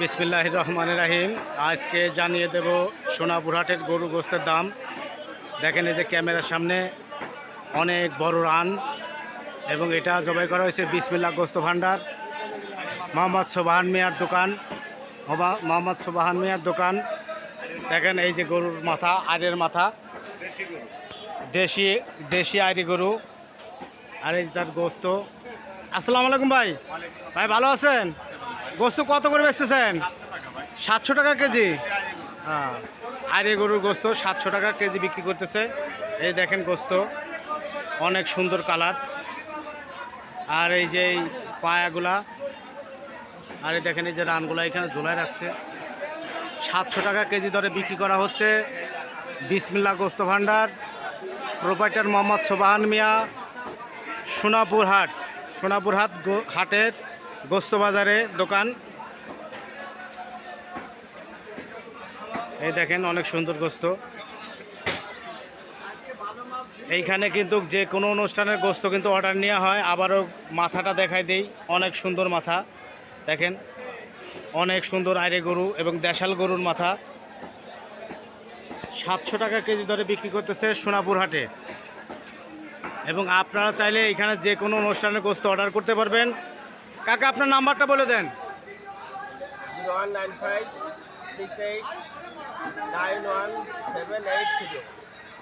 বিসমিল্লাহ রহমান রাহিম। আজকে জানিয়ে দেব সোনাপুরহাটের গরু গোস্তের দাম। দেখেন এই যে ক্যামেরার সামনে অনেক বড় রান এবং এটা জবাই করা হয়েছে বিসমিল্লা গোস্ত ভান্ডার মোহাম্মদ সোবাহান মিয়ার দোকান। মোহাম্মদ সোবাহান মিয়ার দোকান। দেখেন এই যে গরুর মাথা আরের মাথা। দেশি দেশি আইরি গরু। আর এই তার গোস্ত। আসসালামু আলাইকুম ভাই। ভাই ভালো আছেন? গোস্ত কত করে বেচতেছেন? সাতশো টাকা কেজি। হ্যাঁ। আর গরুর গোস্ত সাতশো টাকা কেজি বিক্রি করতেছে। এই দেখেন গোস্ত। অনেক সুন্দর কালার। আর এই যে পায়াগুলা, আর এই দেখেন এই যে রানগুলা এখানে ঝোলায় রাখছে। সাতশো টাকা কেজি দরে বিক্রি করা হচ্ছে। বিসমিল্লা গোস্ত ভান্ডার। প্রোপাইটার মোহাম্মদ সোবাহান মিয়া সোনাপুর হাট সোনাপুর হাট গো- হাটের গোস্ত বাজারে দোকান। এই দেখেন অনেক সুন্দর গোস্ত। এইখানে কিন্তু যে কোনো অনুষ্ঠানের গোস্ত কিন্তু অর্ডার নেওয়া হয়। আবারও মাথাটা দেখাই দেই, অনেক সুন্দর মাথা। দেখেন, অনেক সুন্দর আইরে গরু এবং দেশাল গরুর মাথা। সাতশো টাকা কেজি দরে বিক্রি করতেছে সোনাপুর হাটে এবং আপনারা চাইলে এখানে যে কোনো অনুষ্ঠানের গোস্ত অর্ডার করতে পারবেন। কাকা আপনার নাম্বারটা বলে দেন।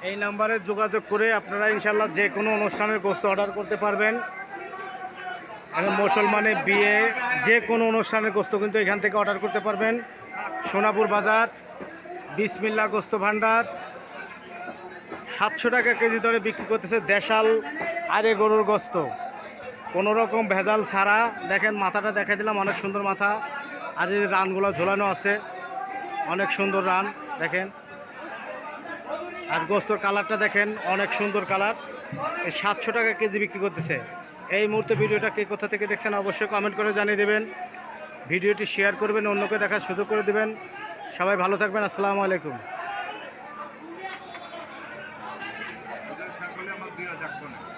এই নাম্বারে যোগাযোগ করে আপনারা ইনশাল্লাহ যে কোনো অনুষ্ঠানের গোস্ত অর্ডার করতে পারবেন। এবং মুসলমানে বিয়ে যে কোনো অনুষ্ঠানের গোস্ত কিন্তু এখান থেকে অর্ডার করতে পারবেন। সোনাপুর বাজার বিসমিল্লা গোস্ত ভান্ডার সাতশো টাকা কেজি দরে বিক্রি করতেছে দেশাল আরে গরুর গোস্ত। কোনো রকম ভেজাল ছাড়া। দেখেন, মাথাটা দেখাই দিলাম, অনেক সুন্দর মাথা। আর এই রানগুলো ঝোলানো আছে। অনেক সুন্দর রান, দেখেন। আর গোস্তর কালারটা দেখেন, অনেক সুন্দর কালার। এই সাতশো টাকা কেজি বিক্রি করতেছে। এই মুহূর্তে ভিডিওটা কে কোথা থেকে দেখছেন অবশ্যই কমেন্ট করে জানিয়ে দেবেন। ভিডিওটি শেয়ার করবেন, অন্যকে দেখার সুযোগ করে দেবেন। সবাই ভালো থাকবেন, আসসালামু আলাইকুম। দেওয়া যাক না।